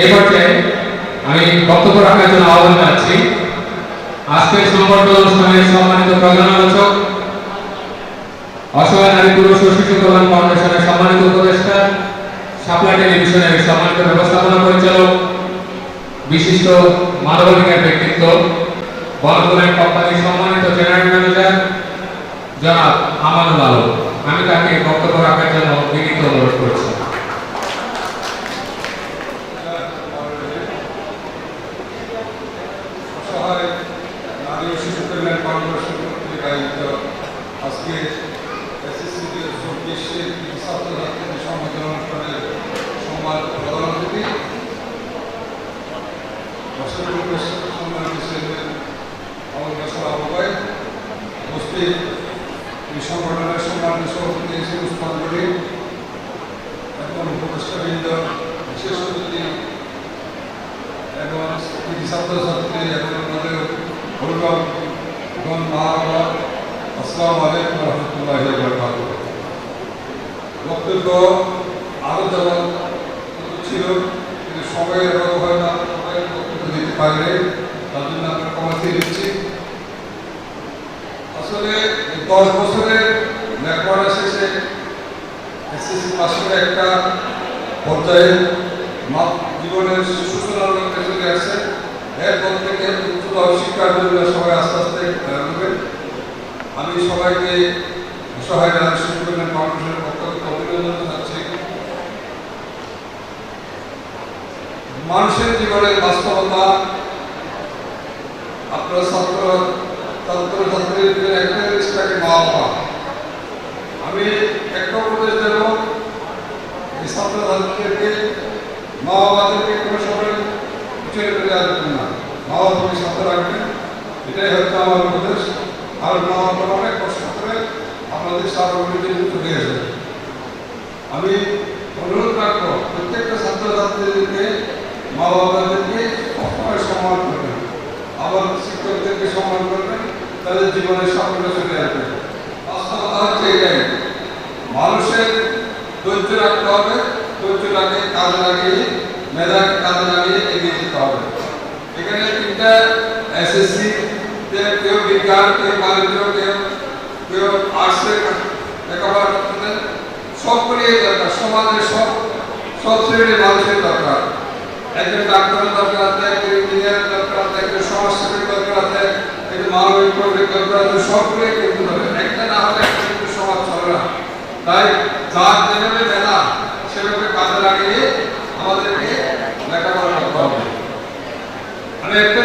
এই পর্যায়ে আমি বক্তব্য রাখার জন্য আহ্বান জানাচ্ছি। আজকের সংবর্ধ অনুষ্ঠানের সম্মানিত প্রধান আলোচক, অসহায় নারী পুরুষ ও শিশু কল্যাণ ফাউন্ডেশনের সম্মানিত উপদেষ্টা শাপলা টেলিভিশনের সম্মানিত ব্যবস্থাপনা পরিচালক, বিশিষ্ট মানবাধিকার ব্যক্তিত্ব, বনকল্যাণ কোম্পানির সম্মানিত জেনারেল ম্যানেজার, জনাব আমানুল আলম। আমি তাকে বক্তব্য রাখার জন্য বিনীত অনুরোধ করছি অসহায় নারী ও শিশু কল্যাণ ফাউন্ডেশন কর্তৃক আয়োজিত আজকে এসএসসি চব্বিশের ছাত্রছাত্রীদের সম্বোধন অনুষ্ঠানের সম্মান প্রধান অতিথি সম্মানিত আমার বছর আবহাওয়ায় উপস্থিত এই সংগঠনের সম্মানিত সভাপতি উস্মান করি এবং উপদেষ্টাবৃন্দ, বিশেষ অতিথি এবং ছাত্রছাত্রী এবং আমাদের অভিভাবকগণ মা আসসালামু আলাইকুম রহমতুল্লাহ বরকাত বক্তব্য আরও যেমন ছিল, কিন্তু সময়ের অভাব না সময়ের বক্তব্য শেষে এসএসসি পাস করে জীবনের সূচনা চলে আসছে। এরপর থেকে উচ্চতর শিক্ষার জন্য সবাই আস্তে আস্তে আমি সবাইকে সহায় শিশু কল্যাণ পক্ষ অভিনন্দন জানাচ্ছি। মানুষের জীবনের বাস্তবতা, আপনার ছাত্র ছাত্র, ছাত্রীদের একটা জিনিস থাকে মা বাবা আমি একটা উপদেশ দেব, এই ছাত্র ছাত্রীদেরকে মা বাবাদেরকে কোনো সময় আসবেন না। মা বাবাকে সাথে রাখবেন। এটাই হচ্ছে আমার উপদেশ আর মা বাবা অনেক কষ্ট করে আপনাদের সার্বভৌমত্বে চলে এসে আমি অনুরোধ রাখব, প্রত্যেকটা ছাত্র ছাত্রীদেরকে মা বাবাদেরকে সবসময় সম্মান করবেন। আবার শিক্ষকদেরকে সম্মান করবেন, তাদের জীবনে সাফল্য চলে আসবে। বাস্তবতা হচ্ছে এটাই। মানুষের ধৈর্য রাখতে হবে ধৈর্য রাখে কাজে লাগিয়ে, মেধাকে কাজে লাগিয়ে এগিয়ে যেতে হবে। এখানে তিনটা এসএসসি কেউ বিজ্ঞান কেউ বাণিজ্য কেউ কেউ আর্টসের লেখাপড়া সকলেই দরকার। সমাজের সব সব শ্রেণির মানুষের দরকার। একজন ডাক্তারের দরকার আছে, একজন ইঞ্জিনিয়ারের দরকার আছে, একজন সমাজসেবীর দরকার আছে, একজন মানবিক দরকার আছে সকলেই কিন্তু দরকার একটা না হলে কিন্তু সমাজ চলে না। তাই যার যেভাবে মেধা সেভাবে কাজে লাগিয়ে আমাদেরকে লেখাপড়া করতে হবে। আমি একটা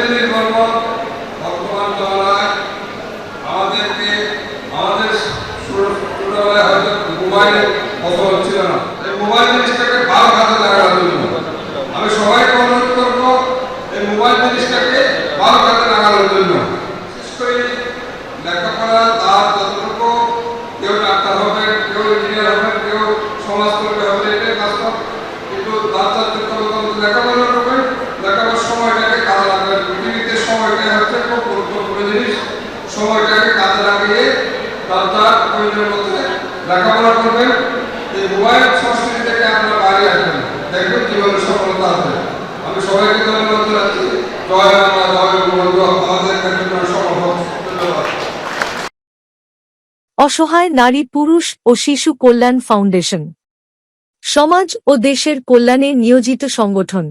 মোবাইলের প্রচলন ছিল না। এই মোবাইল জিনিসটাকে ভালো কাজে লাগানোর জন্য আমি সবাইকে অনুরোধ করব, এই মোবাইল জিনিসটাকে ভালো কাজে লাগানোর জন্য। বিশেষ করে লেখাপড়া, তার যতটুকু কেউ ডাক্তার হবে, কেউ ইঞ্জিনিয়ার হবে, কেউ সমাজকর্মী হবে, এটাই বাস্তব কিন্তু তার তার যত লেখাপড়া করবেন লেখাপড়ার সময়টাকে কাজে লাগাবেন পৃথিবীতে সময়টা হচ্ছে খুব গুরুত্বপূর্ণ জিনিস সময়টাকে কাজে লাগিয়ে তার তার প্রয়োজনের মধ্যে লেখাপড়া করবেন, এই সংস্কৃতি থেকে আপনারা আসবেন। দেখবেন সফলতা আসবে আমি সবাইকে ধন্যবাদ জানাচ্ছি। জয় বাংলা, জয় বঙ্গবন্ধু। আমাদের অসহায় নারী, পুরুষ ও শিশু কল্যাণ ফাউন্ডেশন। সমাজ ও দেশের কল্যাণে নিয়োজিত সংগঠন।